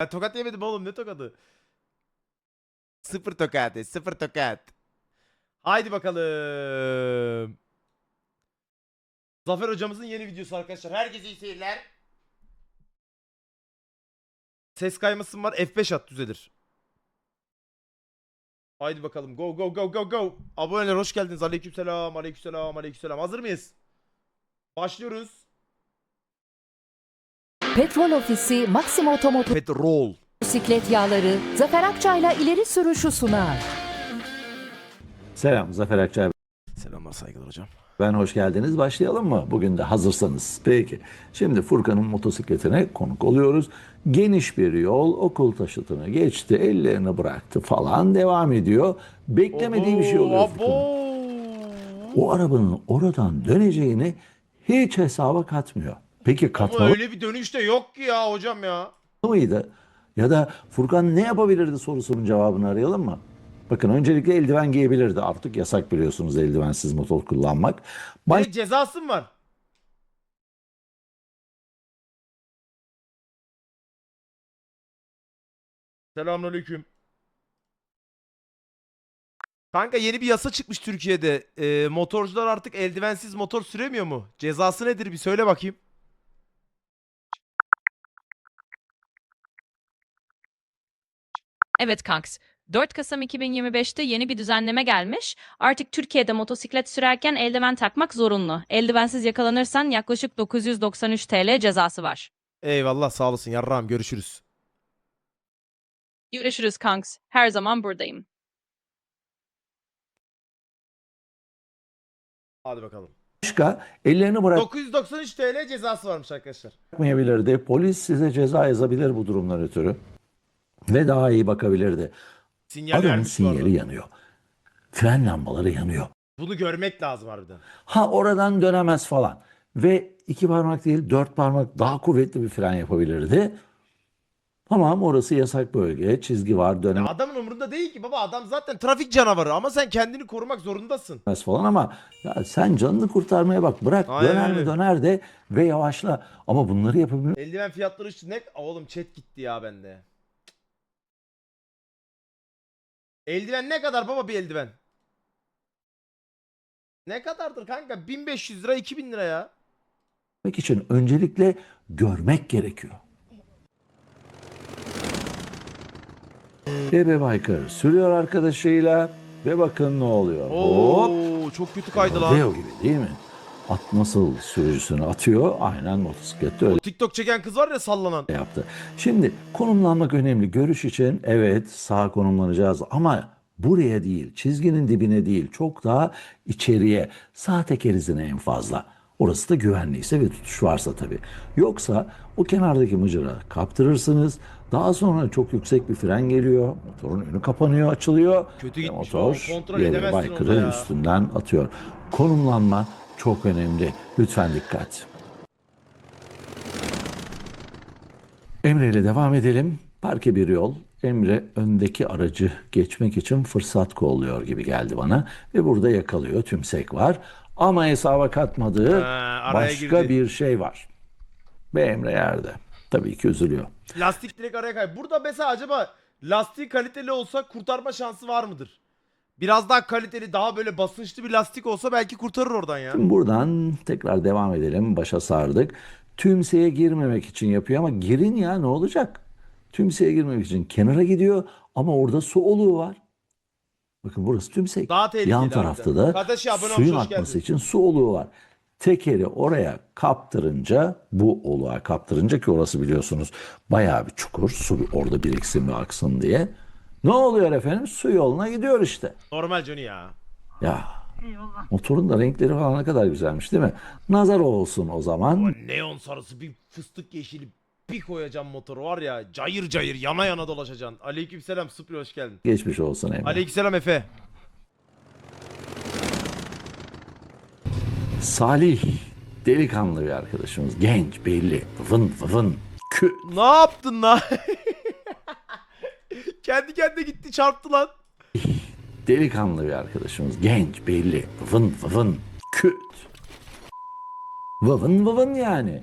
Ben tokat yemedim oğlum ne tokadı? Sıfır tokat, sıfır tokat. Haydi bakalım. Zafer hocamızın yeni videosu arkadaşlar. Herkese iyi seyirler. Ses kaymasın var. F5 at düzelir. Haydi bakalım. Go go go go go. Aboneler hoş geldiniz. Aleykümselam, aleykümselam, aleykümselam. Hazır mıyız? Başlıyoruz. Petrol Ofisi Maxima Otomotiv Petrol. Bisiklet Yağları Zafer Akçay'la ileri sürüşü sunar. Selam Zafer Akçay. Selamlar saygılar hocam. Ben hoş geldiniz. Başlayalım mı? Bugün de hazırsanız. Peki. Şimdi Furkan'ın motosikletine konuk oluyoruz. Geniş bir yol okul taşıtını geçti. Ellerini bıraktı falan devam ediyor. Beklemediği bir şey oluyor Furkan'ın. O arabanın oradan döneceğini hiç hesaba katmıyor. Peki Ama katmalı öyle bir dönüş de yok ki ya hocam ya. mıydı? Ya da Furkan ne yapabilirdi sorusunun cevabını arayalım mı? Bakın öncelikle eldiven giyebilirdi. Artık yasak biliyorsunuz eldivensiz motor kullanmak. Bir cezası mı var? Selamünaleyküm. Kanka yeni bir yasa çıkmış Türkiye'de. Ee, motorcular artık eldivensiz motor süremiyor mu? Cezası nedir bir söyle bakayım. Evet kanks. 4 Kasım 2025'te yeni bir düzenleme gelmiş. Artık Türkiye'de motosiklet sürerken eldiven takmak zorunlu. Eldivensiz yakalanırsan yaklaşık 993 TL cezası var. Eyvallah sağ olasın yarrağım görüşürüz. Görüşürüz kanks. Her zaman buradayım. Hadi bakalım. Başka ellerini 993 TL cezası varmış arkadaşlar. bırakmayabilirdi. Polis size ceza yazabilir bu durumdan ötürü. Ve daha iyi bakabilirdi. Sinyal Adamın vermiş bu arada. sinyali yanıyor. Fren lambaları yanıyor. Bunu görmek lazım harbiden. Ha oradan dönemez falan. Ve iki parmak değil dört parmak daha kuvvetli bir fren yapabilirdi. Tamam orası yasak bölge. Çizgi var Ya dönemez adamın umurunda değil ki baba adam zaten trafik canavarı ama sen kendini korumak zorundasın. falan ama ya sen canını kurtarmaya bak. Bırak Aynen döner öyle. mi döner de ve yavaşla. Ama bunları yapabilmek Eldiven fiyatları işte ne? Oğlum chat gitti ya bende. Eldiven ne kadar baba bir eldiven? Ne kadardır kanka? 1500 lira 2000 lira ya. için öncelikle görmek gerekiyor. Bebe Biker sürüyor arkadaşıyla ve bakın ne oluyor. Hop. Oo çok kötü kaydı lan. Rodeo gibi değil mi? At nasıl sürücüsünü atıyor aynen motosiklette öyle TikTok çeken kız var ya sallanan. yaptı. Şimdi konumlanmak önemli. Görüş için evet sağa konumlanacağız ama buraya değil, çizginin dibine değil, çok daha içeriye, sağ teker izine en fazla. Orası da güvenliyse ve tutuş varsa tabii. Yoksa o kenardaki mıcıra kaptırırsınız. Daha sonra çok yüksek bir fren geliyor. Motorun önü kapanıyor, açılıyor. Kötü gitmiş motor kontrol yere edemezsin orada baykırı ya. üstünden atıyor. Konumlanma çok önemli. Lütfen dikkat. Emre ile devam edelim. Parke bir yol. Emre öndeki aracı geçmek için fırsat kolluyor gibi geldi bana. Ve burada yakalıyor. Tümsek var. Ama hesaba katmadığı Ha, başka girdi. bir şey var. Ve Emre yerde. Tabii ki üzülüyor. Lastik direkt araya kay. Burada mesela acaba lastiği kaliteli olsa kurtarma şansı var mıdır? Biraz daha kaliteli, daha böyle basınçlı bir lastik olsa belki kurtarır oradan ya. Şimdi buradan tekrar devam edelim. Başa sardık. Tümseye girmemek için yapıyor ama girin ya ne olacak? Tümseye girmemek için kenara gidiyor ama orada su oluğu var. Bakın burası tümsek. Daha tehlikeli Yan harbiden. tarafta da Kardeşi abone olmuş, suyun hoş akması geldin. için su oluğu var. Tekeri oraya kaptırınca bu oluğa kaptırınca ki orası biliyorsunuz bayağı bir çukur. Su orada biriksin ve aksın diye. Ne oluyor efendim? Su yoluna gidiyor işte. Normal Johnny ya. Ya motorun da renkleri falan ne kadar güzelmiş değil mi? Nazar olsun o zaman. O neon sarısı bir fıstık yeşili bir koyacağım motoru var ya cayır cayır yana yana dolaşacaksın. Aleykümselam Supri hoş geldin. Geçmiş olsun Emre. Aleykümselam Efe. Salih delikanlı bir arkadaşımız. Genç belli. Vın vın. Kü. Ne yaptın lan? Kendi kendine gitti çarptı lan. Delikanlı bir arkadaşımız. Genç belli. Vın vın. Küt. Vıvın vıvın yani.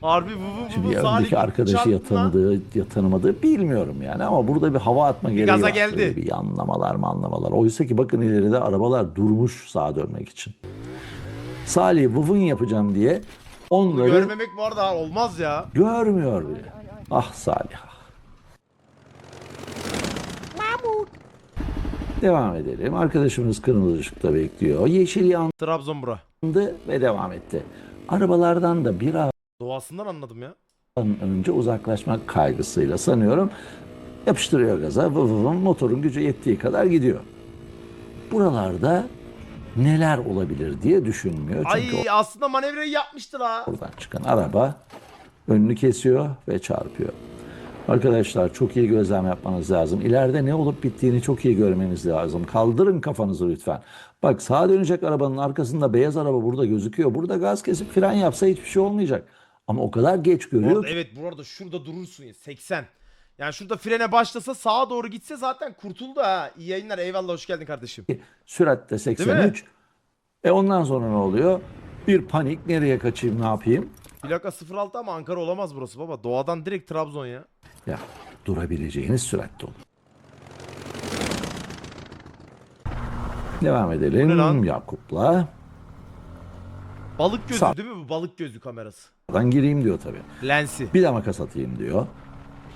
Harbi bu bu bu Şimdi bu ya Salih öndeki arkadaşı çarptı ya lan. tanıdığı ya tanımadığı bilmiyorum yani ama burada bir hava atma gereği gaza var. geldi. Böyle bir anlamalar mı anlamalar. Oysa ki bakın ileride arabalar durmuş sağa dönmek için. Salih vıvın yapacağım diye Bunu onları görmemek bu arada olmaz ya. görmüyor bile. Ah Salih ah. Devam edelim. Arkadaşımız kırmızı ışıkta bekliyor. Yeşil yandı Trabzon bura. ve devam etti. Arabalardan da bir Doğasından anladım ya. an önce uzaklaşmak kaygısıyla sanıyorum yapıştırıyor gaza vı vı vı, motorun gücü yettiği kadar gidiyor. Buralarda neler olabilir diye düşünmüyor. Çünkü Ay aslında manevrayı yapmıştı la. oradan çıkan araba önünü kesiyor ve çarpıyor. Arkadaşlar çok iyi gözlem yapmanız lazım. İleride ne olup bittiğini çok iyi görmeniz lazım. Kaldırın kafanızı lütfen. Bak sağa dönecek arabanın arkasında beyaz araba burada gözüküyor. Burada gaz kesip fren yapsa hiçbir şey olmayacak. Ama o kadar geç Bu görüyor arada, ki evet bu arada şurada durursun ya 80. Yani şurada frene başlasa sağa doğru gitse zaten kurtuldu ha. İyi yayınlar eyvallah hoş geldin kardeşim. Süratte mi? 83. E ondan sonra ne oluyor? Bir panik nereye kaçayım ne yapayım? Plaka 06 ama Ankara olamaz burası baba. Doğadan direkt Trabzon ya. Ya durabileceğiniz süratte olun. Devam Bu ne edelim lan? Yakup'la. Balık gözü Sağ- değil mi bu? Balık gözü kamerası. Buradan gireyim diyor tabii. Lensi. Bir de makas atayım diyor.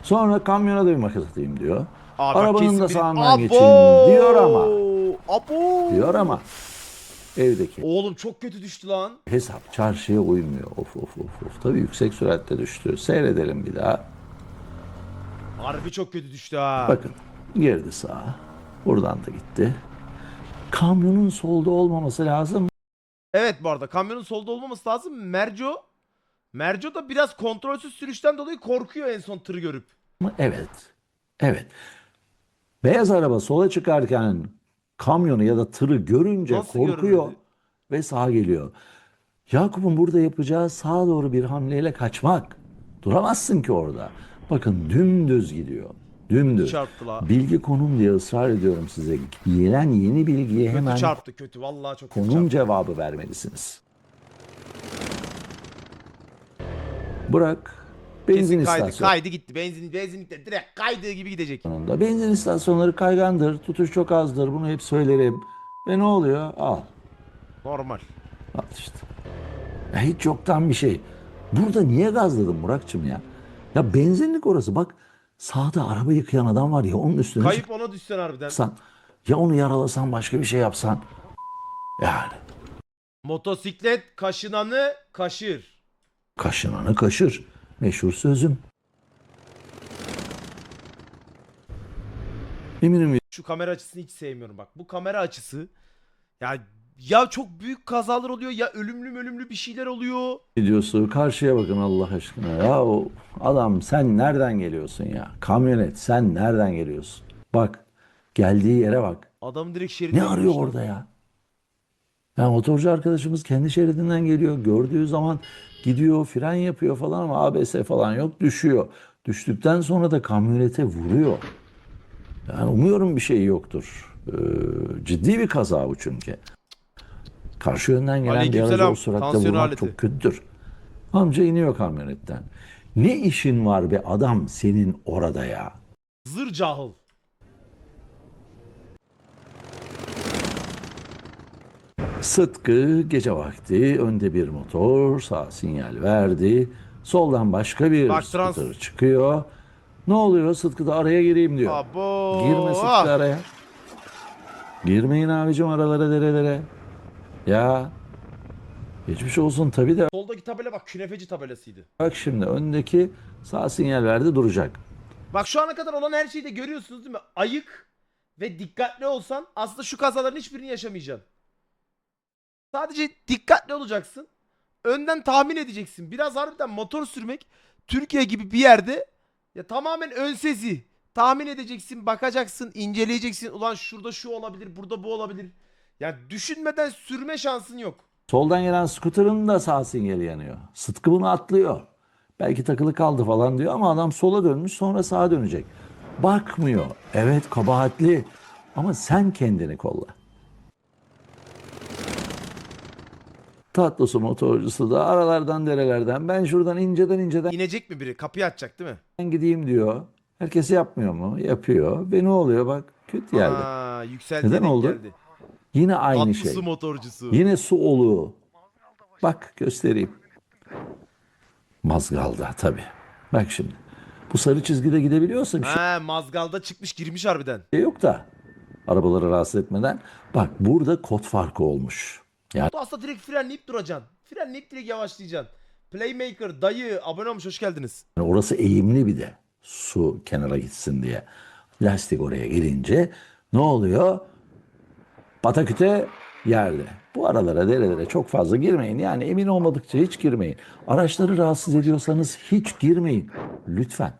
Sonra kamyona da bir makas atayım diyor. Bak Arabanın kesin da biri- sağından Abo! geçeyim diyor ama. Abo! Diyor ama evdeki Oğlum çok kötü düştü lan. hesap çarşıya uymuyor. Of of of of. Tabii yüksek süratte düştü. Seyredelim bir daha. Harbi çok kötü düştü ha. Bakın girdi sağa. Buradan da gitti. Kamyonun solda olmaması lazım. Evet bu arada kamyonun solda olmaması lazım. Merco Merco da biraz kontrolsüz sürüşten dolayı korkuyor en son tırı görüp. Evet. Evet. Beyaz araba sola çıkarken kamyonu ya da tırı görünce Nasıl korkuyor görmedi? ve sağa geliyor. Yakup'un burada yapacağı sağa doğru bir hamleyle kaçmak. Duramazsın ki orada. Bakın dümdüz gidiyor. Dümdüz. Çarptı la. Bilgi konum diye ısrar ediyorum size. Gelen yeni bilgiye Kötü hemen çarptı kötü. Vallahi çok kötü konum çarptı. cevabı vermelisiniz. Bırak. Benzin Kesin kaydı. istasyonu. Kaydı gitti. Benzin, benzinlikte direkt kaydığı gibi gidecek. sonunda. Benzin istasyonları kaygandır, tutuş çok azdır. Bunu hep söylerim. Ve ne oluyor? Al. Normal. Al işte. Ya hiç yoktan bir şey. Burada niye gazladın Burak'cığım ya? Ya benzinlik orası. Bak sağda araba yıkayan adam var ya onun üstüne Kayıp ona düşsen harbiden. çıksan. Ya onu yaralasan başka bir şey yapsan. Yani Motosiklet kaşınanı kaşır. kaşınanı kaşır. Meşhur sözüm. Eminim Şu kamera açısını hiç sevmiyorum bak. Bu kamera açısı ya ya çok büyük kazalar oluyor ya ölümlü ölümlü bir şeyler oluyor. videosu karşıya bakın Allah aşkına. Ya o adam sen nereden geliyorsun ya? Kamyonet sen nereden geliyorsun? Bak geldiği yere bak. Adam direkt şeride ne arıyor orada ya? Ya motorcu arkadaşımız kendi şeridinden geliyor. Gördüğü zaman gidiyor fren yapıyor falan ama ABS falan yok düşüyor. Düştükten sonra da kamyonete vuruyor. Yani umuyorum bir şey yoktur. Ee, ciddi bir kaza bu çünkü karşı yönden gelen bir Aleykümselam. aracı o Tansiyon vurmak aleti. çok kötüdür Amca iniyor kamyonetten. Ne işin var be adam senin orada ya? Zır cahil. Sıtkı gece vakti önde bir motor sağ sinyal verdi. Soldan başka bir Bak, trans- scooter çıkıyor. Ne oluyor? Sıtkı da araya gireyim diyor. Abo. Girme Sıtkı Ah. araya. Girmeyin abicim aralara derelere. Ya. Geçmiş olsun tabii de Soldaki tabela bak künefeci tabelasıydı. bak şimdi öndeki sağ sinyal verdi duracak. Bak şu ana kadar olan her şeyi de görüyorsunuz değil mi? Ayık ve dikkatli olsan aslında şu kazaların hiçbirini yaşamayacaksın. Sadece dikkatli olacaksın. Önden tahmin edeceksin. Biraz harbiden motor sürmek Türkiye gibi bir yerde ya tamamen ön sezi. Tahmin edeceksin, bakacaksın, inceleyeceksin. Ulan şurada şu olabilir, burada bu olabilir. Yani düşünmeden sürme şansın yok. Soldan gelen skuterın da sağ sinyali yanıyor. Sıtkı bunu atlıyor. Belki takılı kaldı falan diyor ama adam sola dönmüş sonra sağa dönecek. Bakmıyor. Evet kabahatli ama sen kendini kolla. Tatlısı motorcusu da aralardan derelerden ben şuradan inceden inceden İnecek mi biri? Kapıyı açacak değil mi? gideyim diyor. Herkes yapmıyor mu? Yapıyor. Ve ne oluyor bak kötü yerde. Aa, yükseldi. Neden oldu? Geldi. Yine aynı Tatlısı şey. motorcusu. Yine su oluğu. Bak göstereyim. Mazgalda tabii. Bak şimdi. Bu sarı çizgide gidebiliyorsa bir Ha, mazgalda çıkmış girmiş harbiden. şey yok da. Arabaları rahatsız etmeden. Bak burada kod farkı olmuş. Yani Aslında direkt frenleyip duracaksın. Frenleyip direkt yavaşlayacaksın. Playmaker, dayı, abone olmuş hoş geldiniz. orası eğimli bir de. Su kenara gitsin diye. Lastik oraya gelince ne oluyor? Pataküte yerde. Bu aralara derelere çok fazla girmeyin. Yani emin olmadıkça hiç girmeyin. Araçları rahatsız ediyorsanız hiç girmeyin. Lütfen.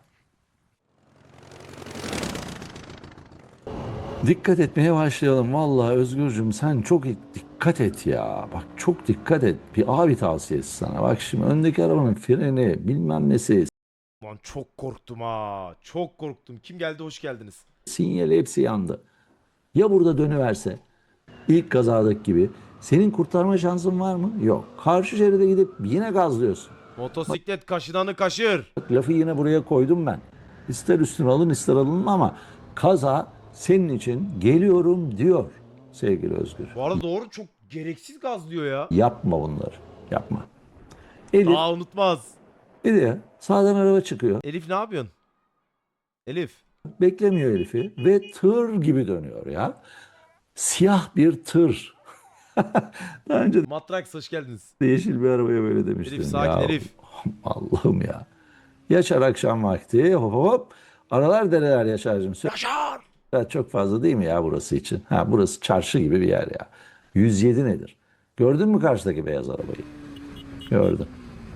Dikkat etmeye başlayalım. Vallahi Özgürcüm sen çok dikkat et ya. Bak çok dikkat et. Bir abi tavsiyesi sana. Bak şimdi öndeki arabanın freni bilmem nesi Lan çok korktum ha. Çok korktum. Kim geldi hoş geldiniz. sinyali hepsi yandı. Ya burada dönüverse ilk kazadaki gibi senin kurtarma şansın var mı? Yok. Karşı şeride gidip yine gazlıyorsun. Motosiklet kaşınanı kaşır. Bak, lafı yine buraya koydum ben. İster üstüne alın ister alın ama kaza senin için geliyorum diyor sevgili Özgür. Bu arada doğru çok gereksiz gazlıyor ya. Yapma bunları. Yapma. Elif Aa unutmaz. bir de sağdan araba çıkıyor. Elif ne yapıyorsun? Elif. Beklemiyor Elif'i ve tır gibi dönüyor ya. Siyah bir tır. Daha önce Matrax hoş geldiniz. de yeşil bir arabaya böyle demiştim. Elif sakin ya. Elif. Allah'ım ya. Yaşar akşam vakti hop hop hop. Aralar dereler Yaşar'cığım. Yaşar. Söyle- Çok fazla değil mi ya burası için? Ha burası çarşı gibi bir yer ya. 107 nedir? Gördün mü karşıdaki beyaz arabayı? Gördüm.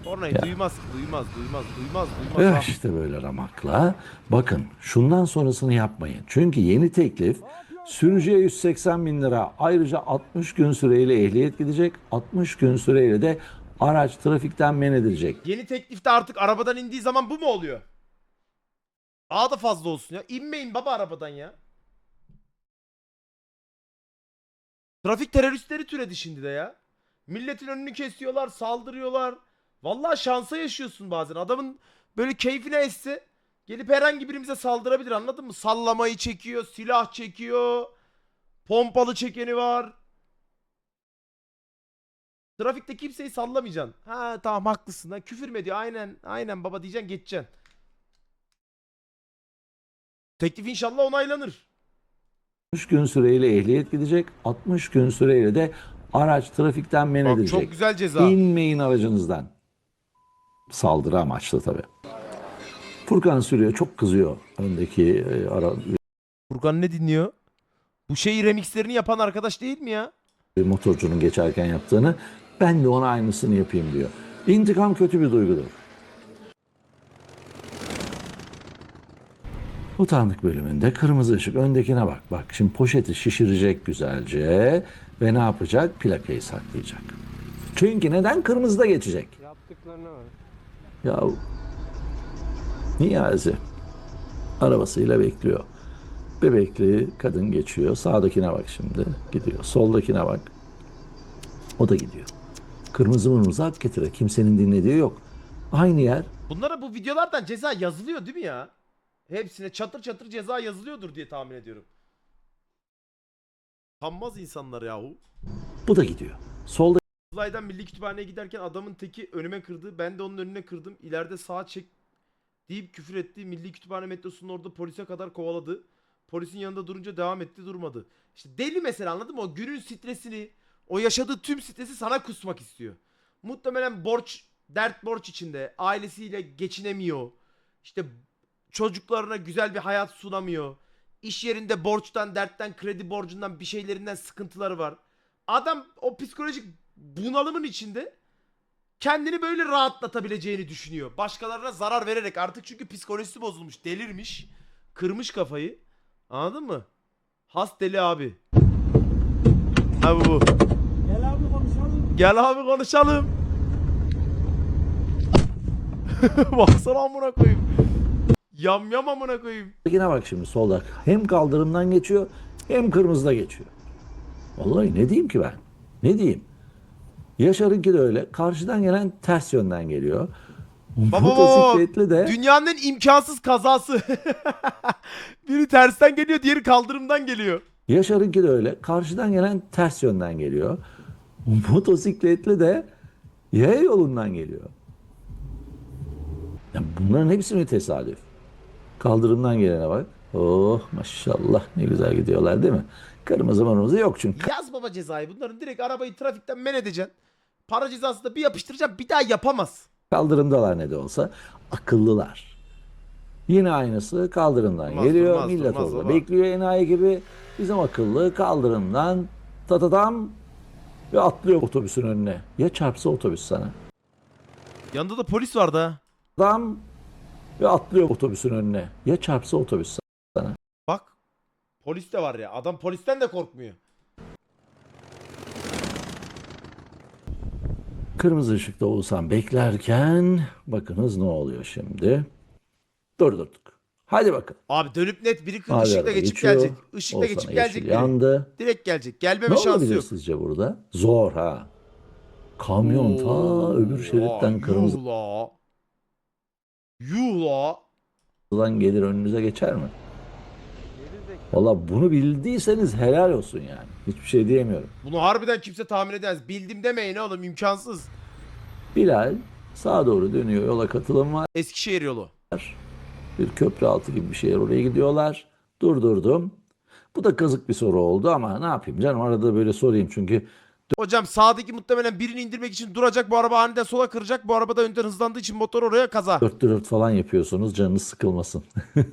Orayı Ya. duymaz, duymaz, duymaz, duymaz, duymaz. Ah, işte böyle ramakla. Bakın şundan sonrasını yapmayın. Çünkü yeni teklif sürücüye 180 bin lira ayrıca 60 gün süreyle ehliyet gidecek. 60 gün süreyle de araç trafikten men edilecek. Yeni teklifte artık arabadan indiği zaman bu mu oluyor? Daha da fazla olsun ya. İnmeyin baba arabadan ya. Trafik teröristleri türedi şimdi de ya. Milletin önünü kesiyorlar, saldırıyorlar. Vallahi şansa yaşıyorsun bazen. Adamın böyle keyfine esse gelip herhangi birimize saldırabilir anladın mı? Sallamayı çekiyor, silah çekiyor. Pompalı çekeni var. Trafikte kimseyi sallamayacaksın. Ha tamam haklısın. Ha, küfür mü ediyor? Aynen aynen baba diyeceksin geçeceksin. Teklif inşallah onaylanır. 60 gün süreyle ehliyet gidecek. 60 gün süreyle de araç trafikten men Bak, edilecek. çok güzel ceza. İnmeyin aracınızdan. Saldırı amaçlı tabii. Furkan sürüyor. Çok kızıyor öndeki e, ara, Furkan ne dinliyor? Bu şeyi remixlerini yapan arkadaş değil mi ya? motorcunun geçerken yaptığını. Ben de ona aynısını yapayım diyor. İntikam kötü bir duygudur. Utandık bölümünde kırmızı ışık öndekine bak. Bak şimdi poşeti şişirecek güzelce ve ne yapacak? Plakayı saklayacak. Çünkü neden? Kırmızıda geçecek. Yaptıklarına bak. Ya Niyazi arabasıyla bekliyor. Bebekli kadın geçiyor. Sağdakine bak şimdi. Gidiyor. Soldakine bak. O da gidiyor. Kırmızı mırmızı hak getire. Kimsenin dinlediği yok. Aynı yer. Bunlara bu videolardan ceza yazılıyor değil mi ya? Hepsine çatır çatır ceza yazılıyordur diye tahmin ediyorum. Tanmaz insanlar yahu. Bu da gidiyor. Solda Kızılay'dan Milli Kütüphane'ye giderken adamın teki önüme kırdı. Ben de onun önüne kırdım. İleride sağa çek deyip küfür etti. Milli Kütüphane metrosunun orada polise kadar kovaladı. Polisin yanında durunca devam etti durmadı. İşte deli mesela anladın mı? O günün stresini, o yaşadığı tüm stresi sana kusmak istiyor. Muhtemelen borç, dert borç içinde. Ailesiyle geçinemiyor. İşte çocuklarına güzel bir hayat sunamıyor. İş yerinde borçtan, dertten, kredi borcundan bir şeylerinden sıkıntıları var. Adam o psikolojik bunalımın içinde kendini böyle rahatlatabileceğini düşünüyor. Başkalarına zarar vererek artık çünkü psikolojisi bozulmuş, delirmiş, kırmış kafayı. Anladın mı? Has deli abi. Abi bu. Gel abi konuşalım. Gel abi konuşalım. Baksana amına koyayım. Yam yam amına koyayım. Yine bak şimdi solda. Hem kaldırımdan geçiyor hem kırmızıda geçiyor. Vallahi ne diyeyim ki ben? Ne diyeyim? Yaşar'ınki de öyle. Karşıdan gelen ters yönden geliyor. baba, Motosikletli de Dünyanın en imkansız kazası. Biri tersten geliyor, diğeri kaldırımdan geliyor. Yaşar'ınki de öyle. Karşıdan gelen ters yönden geliyor. Motosikletli de yaya yolundan geliyor. Ya bunların hepsi mi tesadüf? Kaldırımdan gelene bak. Oh maşallah ne güzel gidiyorlar değil mi? Kırmızı marmızı yok çünkü. Yaz baba cezayı. Bunların direkt arabayı trafikten men edeceksin. Para cezası da bir yapıştıracaksın bir daha yapamaz. Kaldırımdalar ne de olsa. Akıllılar. Yine aynısı kaldırımdan Durmaz, geliyor. durmaz, Millet durmaz orada baba. bekliyor enayi gibi. Bizim akıllı kaldırımdan tatatam ve atlıyor otobüsün önüne. Ya çarpsa otobüs sana? Yanında da polis vardı ha. Adam ve atlıyor otobüsün önüne. Ya çarpsa otobüs sana? Polis de var ya. Adam polisten de korkmuyor. Kırmızı ışıkta Oğuzhan beklerken bakınız ne oluyor şimdi. Durdurduk. Hadi bakın. Abi dönüp net biri Mavi ışıkla araba geçip geçiyor. gelecek. Işıkla Oğuzhan'a geçip yeşil gelecek biri. yandı. Direkt gelecek. Ne Gelmeme şansı olabilir yok. sizce burada? Zor ha. Kamyon ta öbür şeritten Yuh kırmızıdan la. Yuh la. gelir önünüze geçer mi? Valla bunu bildiyseniz helal olsun yani. Hiçbir şey diyemiyorum. Bunu harbiden kimse tahmin edemez. Bildim demeyin oğlum imkansız. Bilal sağa doğru dönüyor yola katılım var. Eskişehir yolu. Bir köprü altı gibi bir şey oraya gidiyorlar. Durdurdum. Bu da kazık bir soru oldu ama ne yapayım canım arada böyle sorayım çünkü Hocam sağdaki muhtemelen birini indirmek için duracak. Bu araba aniden sola kıracak. Bu araba da önden hızlandığı için motor oraya kaza. dört dört falan yapıyorsunuz canınız sıkılmasın.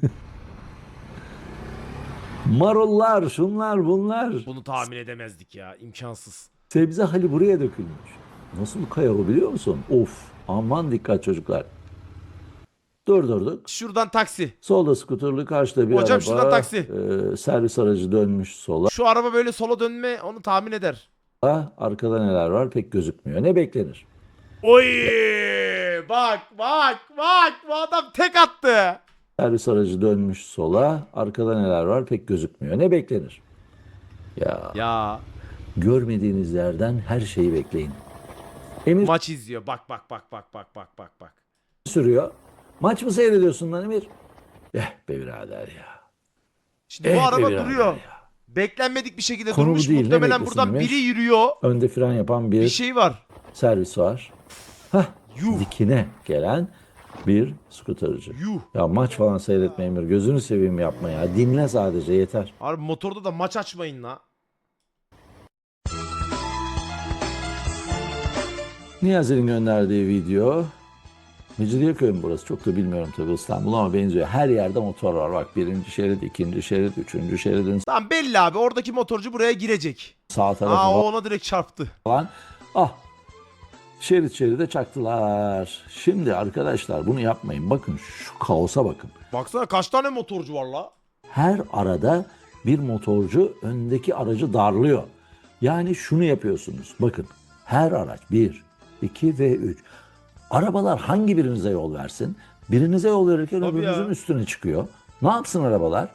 Marullar şunlar bunlar. Bunu tahmin edemezdik ya. imkansız. Sebze hali buraya dökülmüş. Nasıl bir kaya o biliyor musun? Of aman dikkat çocuklar. Durdurduk. Şuradan taksi. Solda skuterlı karşıda bir Hocam araba. şuradan taksi. e, servis aracı dönmüş sola. Şu araba böyle sola dönme onu tahmin eder. Arkada neler var pek gözükmüyor. Ne beklenir? Oy! Bak bak bak bu adam tek attı. Servis aracı dönmüş sola. Arkada neler var pek gözükmüyor. Ne beklenir? Ya Ya görmediğiniz yerden her şeyi bekleyin. Emir maç izliyor. Bak bak bak bak bak bak bak bak. sürüyor. Maç mı seyrediyorsun lan Emir? Eh be birader ya. Şimdi Eh bu be araba birader duruyor. ya. Beklenmedik bir şekilde Konu bu durmuş. değil, ne Muhtemelen beklesin buradan Emir? biri yürüyor. Önde fren yapan bir, Bir şey var. servis var. Hah, Yuh. dikine gelen bir skuterci. Yuh. Ya maç falan seyretme Emir. Gözünü seveyim yapma ya. Dinle sadece yeter. Abi motorda da maç açmayın la. Niyazi'nin gönderdiği video. Mecidiyeköy mü burası? Çok da bilmiyorum tabii İstanbul ama benziyor. Her yerde motor var. Bak birinci şerit, ikinci şerit, üçüncü şeridin Tamam belli abi oradaki motorcu buraya girecek. sağ tarafı Aa o ona direkt çarptı. falan. Ah şerit şeride çaktılar. Şimdi arkadaşlar bunu yapmayın. Bakın şu kaosa bakın. Baksana kaç tane motorcu var la. Her arada bir motorcu öndeki aracı darlıyor. Yani şunu yapıyorsunuz. Bakın her araç 1, 2 ve 3. Arabalar hangi birinize yol versin? Birinize yol verirken Tabii öbürünüzün ya. üstüne çıkıyor. Ne yapsın arabalar?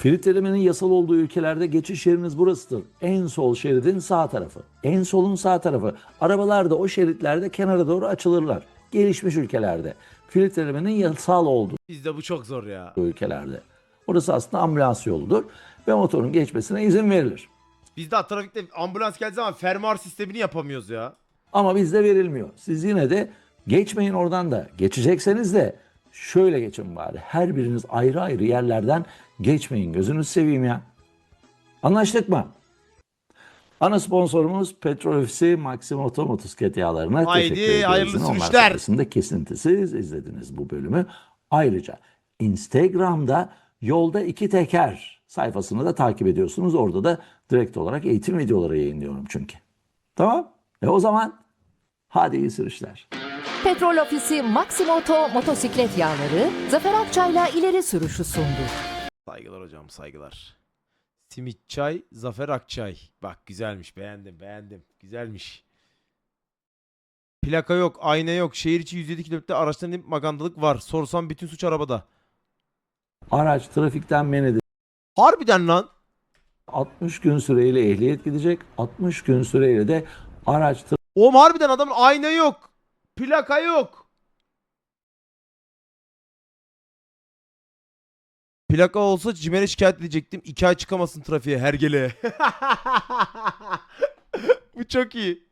Filtrelemenin yasal olduğu ülkelerde geçiş yeriniz burasıdır. En sol şeridin sağ tarafı. En solun sağ tarafı. Arabalar da o şeritlerde kenara doğru açılırlar. Gelişmiş ülkelerde. Filtrelemenin yasal olduğu Bizde bu çok zor ya. ülkelerde. Orası aslında ambulans yoludur ve motorun geçmesine izin verilir. Bizde trafikte ambulans geldiği zaman fermuar sistemini yapamıyoruz ya. Ama bizde verilmiyor. Siz yine de geçmeyin oradan da. Geçecekseniz de şöyle geçin bari. Her biriniz ayrı ayrı yerlerden geçmeyin. Gözünüzü seveyim ya. Anlaştık mı? Ana sponsorumuz Petrol Ofisi Maxim Oto motosiklet yağlarına Haydi, teşekkür ediyoruz. hayırlı Onlar sürüşler. sayesinde kesintisiz izlediniz bu bölümü. Ayrıca Instagram'da Yolda iki Teker sayfasını da takip ediyorsunuz. Orada da direkt olarak eğitim videoları yayınlıyorum çünkü. Tamam? E o zaman hadi iyi sürüşler. Petrol Ofisi Maximoto motosiklet yağları Zafer Akçay'la ileri sürüşü sundu. Saygılar hocam saygılar. Simit çay, Zafer Akçay. Bak güzelmiş beğendim beğendim. Güzelmiş. Plaka yok, ayna yok. Şehir içi 107 kilometre araçların hep magandalık var. Sorsam bütün suç arabada. Araç trafikten men edildi. Harbiden lan. 60 gün süreyle ehliyet gidecek. 60 gün süreyle de araç Oğlum harbiden adamın ayna yok. Plaka yok. Plaka olsa Cimer'e şikayet edecektim. İki ay çıkamasın trafiğe hergele. Bu çok iyi.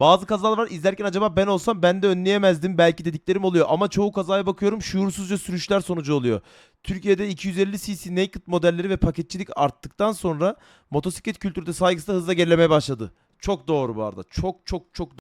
Bazı kazalar var izlerken acaba ben olsam ben de önleyemezdim belki dediklerim oluyor. Ama çoğu kazaya bakıyorum şuursuzca sürüşler sonucu oluyor. Türkiye'de 250 cc naked modelleri ve paketçilik arttıktan sonra motosiklet kültürde saygısı da hızla gerilemeye başladı. Çok doğru bu arada. Çok çok çok